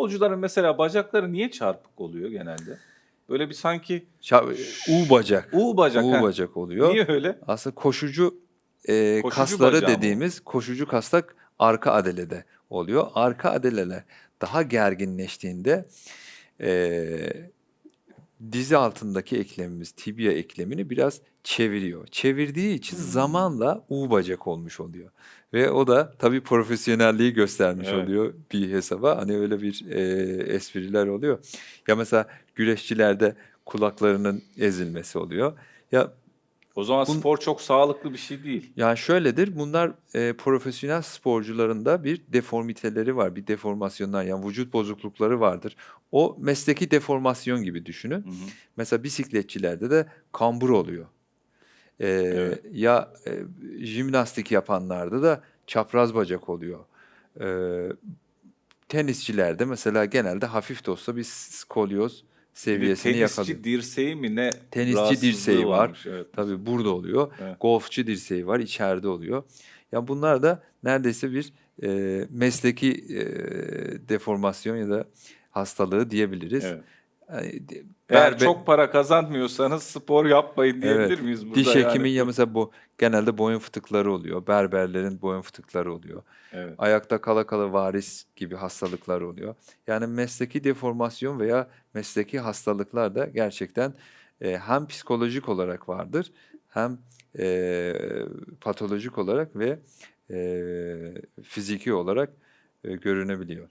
Futbolcuların mesela bacakları niye çarpık oluyor genelde? Böyle bir sanki Ça- U bacak. U bacak. U ha. bacak oluyor. Niye öyle? Aslında koşucu, e, Koşucu kasları bacağı mı? dediğimiz koşucu kastak arka adelede oluyor. Arka adeleler daha gerginleştiğinde e, dizi altındaki eklemimiz tibia eklemini biraz çeviriyor. Çevirdiği için Hmm. zamanla U bacak olmuş oluyor. Ve o da tabii profesyonelliği göstermiş Evet. oluyor bir hesaba. Hani öyle bir e, espriler oluyor. Ya mesela güreşçilerde kulaklarının ezilmesi oluyor. Ya O zaman Bun- spor çok sağlıklı bir şey değil. yani şöyledir, bunlar e, profesyonel sporcuların da bir deformiteleri var, bir deformasyonlar yani vücut bozuklukları vardır. O mesleki deformasyon gibi düşünün. Hı hı. Mesela bisikletçilerde de kambur oluyor. E, Evet. Ya e, jimnastik yapanlarda da çapraz bacak oluyor. E, tenisçilerde mesela genelde hafif de olsa bir skolyoz Seviyesini yakalıyor. tenisçi dirseği mi ne Tenisçi dirseği var. varmış, Evet. Tabii burada oluyor. Evet. Golfçu dirseği var, içeride oluyor. Ya bunlar da neredeyse bir e, mesleki e, deformasyon ya da hastalığı diyebiliriz. Evet. Yani Eğer berbe- çok para kazanmıyorsanız spor yapmayın diyebilir Evet. miyiz burada? diş yani? hekimin ya mesela bu genelde boyun fıtıkları oluyor. Berberlerin boyun fıtıkları oluyor. Evet. Ayakta kala kala varis gibi hastalıklar oluyor. Yani mesleki deformasyon veya mesleki hastalıklar da gerçekten e, hem psikolojik olarak vardır hem e, patolojik olarak ve e, fiziki olarak e, görünebiliyor.